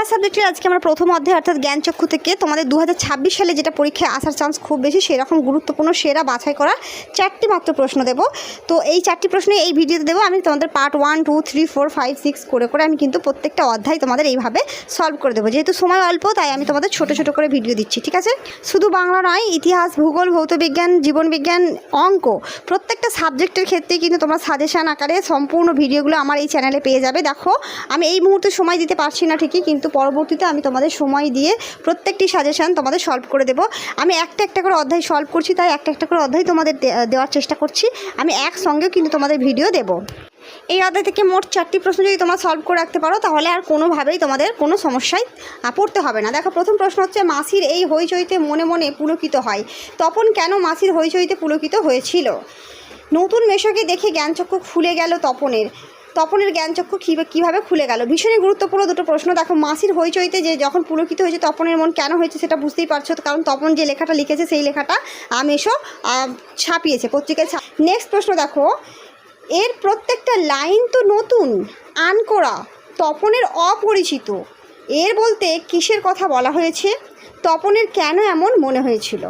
বাংলা সাবজেক্টের আজকে আমরা প্রথম অধ্যায় অর্থাৎ জ্ঞানচক্ষু থেকে তোমাদের দু হাজার ছাব্বিশ সালে যেটা পরীক্ষায় আসার চান্স খুব বেশি, সেরকম গুরুত্বপূর্ণ, সেরা বাছাই করা চারটি মাত্র প্রশ্ন দেবো। তো এই চারটি প্রশ্নে এই ভিডিওতে দেবো, আমি তোমাদের part one two three four five six করে করে আমি কিন্তু প্রত্যেকটা অধ্যায় তোমাদের এইভাবে সলভ করে দেবো। যেহেতু সময় অল্প, তাই আমি তোমাদের ছোট ছোট করে ভিডিও দিচ্ছি, ঠিক আছে? শুধু বাংলা নয়, ইতিহাস, ভূগোল ভৌতবিজ্ঞান জীবনবিজ্ঞান অঙ্ক, প্রত্যেকটা সাবজেক্টের ক্ষেত্রে কিন্তু তোমরা সাজেশান আকারে সম্পূর্ণ ভিডিওগুলো আমার এই চ্যানেলে পেয়ে যাবে। দেখো, আমি এই মুহূর্তে সময় দিতে পারছি না ঠিকই, কিন্তু পরবর্তীতে আমি তোমাদের সময় দিয়ে প্রত্যেকটি সাজেশান তোমাদের সলভ করে দেবো। আমি একটা একটা করে অধ্যায় সলভ করছি, তাই একটা একটা করে অধ্যায় তোমাদের দেওয়ার চেষ্টা করছি। আমি একসঙ্গেও কিন্তু তোমাদের ভিডিও দেবো। এই অধ্যায় থেকে মোট চারটি প্রশ্ন যদি তোমরা সলভ করে রাখতে পারো, তাহলে আর কোনোভাবেই তোমাদের কোনো সমস্যায় পড়তে হবে না। দেখো, প্রথম প্রশ্ন হচ্ছে, মাসির এই হইচইতে মনে মনে পুলকিত হয়। তখন কেন মাসির হইচইতে পুলকিত হয়েছিল? নতুন মেশকে দেখে জ্ঞানচক্ষু খুলে গেল তপনের। তপনের জ্ঞানচক্ষু কীভাবে খুলে গেল? ভীষণই গুরুত্বপূর্ণ দুটো প্রশ্ন। দেখো মাসির হইচইতে যে যখন পুলকিত হয়েছে তপনের মন কেন হয়েছে সেটা বুঝতেই পারছ? কারণ তপন যে লেখাটা লিখেছে সেই লেখাটা আমেশও আহ, ছাপিয়েছে পত্রিকায় নেক্সট প্রশ্ন দেখো এর প্রত্যেকটা লাইন তো নতুন আনকোরা তপনের অপরিচিত। এর বলতে কিসের কথা বলা হয়েছে? তপনের কেন এমন মনে হয়েছিল?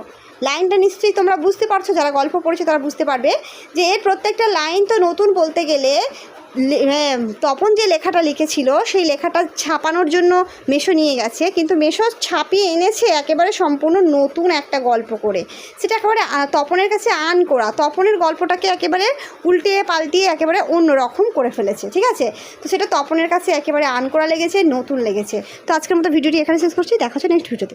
লাইনটা নিশ্চয়ই তোমরা বুঝতে পারছ যারা গল্প পড়েছো তারা বুঝতে পারবে যে এর প্রত্যেকটা লাইন তো নতুন বলতে গেলে হ্যাঁ, তপন যে লেখাটা লিখেছিল সেই লেখাটা ছাপানোর জন্য মেশো নিয়ে গেছে কিন্তু মেশো ছাপিয়ে এনেছে একেবারে সম্পূর্ণ নতুন একটা গল্প করে। সেটা একেবারে তপনের কাছে আন করা। তপনের গল্পটাকে একেবারে উল্টে পাল্টিয়ে একেবারে অন্য রকম করে ফেলেছে ঠিক আছে? তো সেটা তপনের কাছে একেবারে আন করা লেগেছে নতুন লেগেছে। তো আজকের মতো ভিডিওটি এখানে শেষ করছি। দেখা হচ্ছে নেক্সট ভিডিওতে